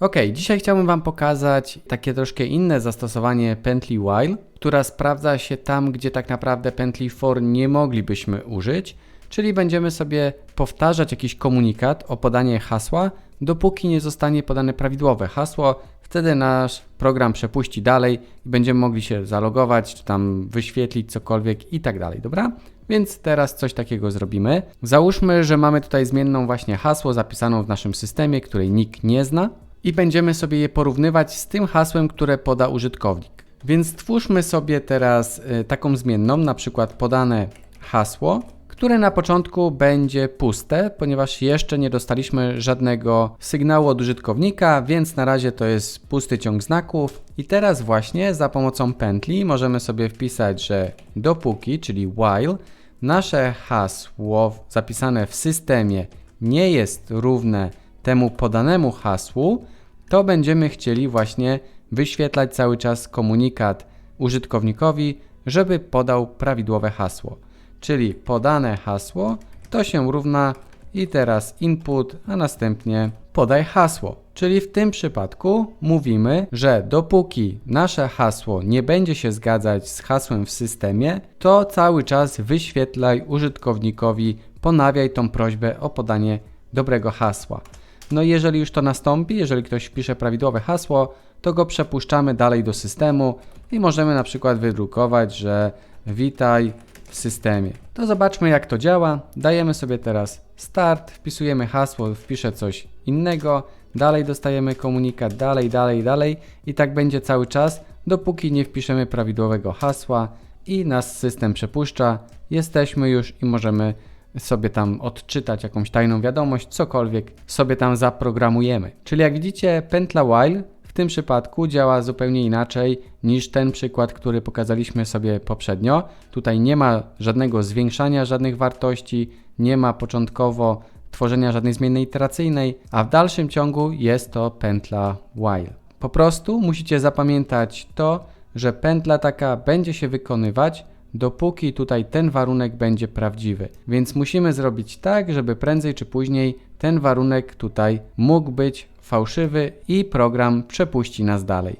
Ok, dzisiaj chciałbym Wam pokazać takie troszkę inne zastosowanie pętli while, która sprawdza się tam, gdzie tak naprawdę pętli for nie moglibyśmy użyć, czyli będziemy sobie powtarzać jakiś komunikat o podanie hasła, dopóki nie zostanie podane prawidłowe hasło, wtedy nasz program przepuści dalej i będziemy mogli się zalogować, czy tam wyświetlić cokolwiek i tak dalej, dobra? Więc teraz coś takiego zrobimy. Załóżmy, że mamy tutaj zmienną właśnie hasło zapisaną w naszym systemie, której nikt nie zna i będziemy sobie je porównywać z tym hasłem, które poda użytkownik. Więc stwórzmy sobie teraz y, taką zmienną, na przykład podane hasło, które na początku będzie puste, ponieważ jeszcze nie dostaliśmy żadnego sygnału od użytkownika, więc na razie to jest pusty ciąg znaków. I teraz właśnie za pomocą pętli możemy sobie wpisać, że dopóki, czyli while, nasze hasło zapisane w systemie nie jest równe temu podanemu hasłu, to będziemy chcieli właśnie wyświetlać cały czas komunikat użytkownikowi, żeby podał prawidłowe hasło. Czyli podane hasło to się równa i teraz input, a następnie podaj hasło. Czyli w tym przypadku mówimy, że dopóki nasze hasło nie będzie się zgadzać z hasłem w systemie, to cały czas wyświetlaj użytkownikowi, ponawiaj tą prośbę o podanie dobrego hasła. No i jeżeli już to nastąpi, jeżeli ktoś wpisze prawidłowe hasło, to go przepuszczamy dalej do systemu i możemy na przykład wydrukować, że witaj w systemie. To zobaczmy jak to działa. Dajemy sobie teraz start, wpisujemy hasło, wpiszę coś innego, dalej dostajemy komunikat, dalej, dalej, dalej i tak będzie cały czas, dopóki nie wpiszemy prawidłowego hasła i nas system przepuszcza. Jesteśmy już i możemy sobie tam odczytać jakąś tajną wiadomość, cokolwiek sobie tam zaprogramujemy. Czyli jak widzicie, pętla while tym przypadku działa zupełnie inaczej niż ten przykład, który pokazaliśmy sobie poprzednio. Tutaj nie ma żadnego zwiększania żadnych wartości, nie ma początkowo tworzenia żadnej zmiennej iteracyjnej, a w dalszym ciągu jest to pętla while. Po prostu musicie zapamiętać to, że pętla taka będzie się wykonywać, dopóki tutaj ten warunek będzie prawdziwy. Więc musimy zrobić tak, żeby prędzej czy później ten warunek tutaj mógł być fałszywy i program przepuści nas dalej.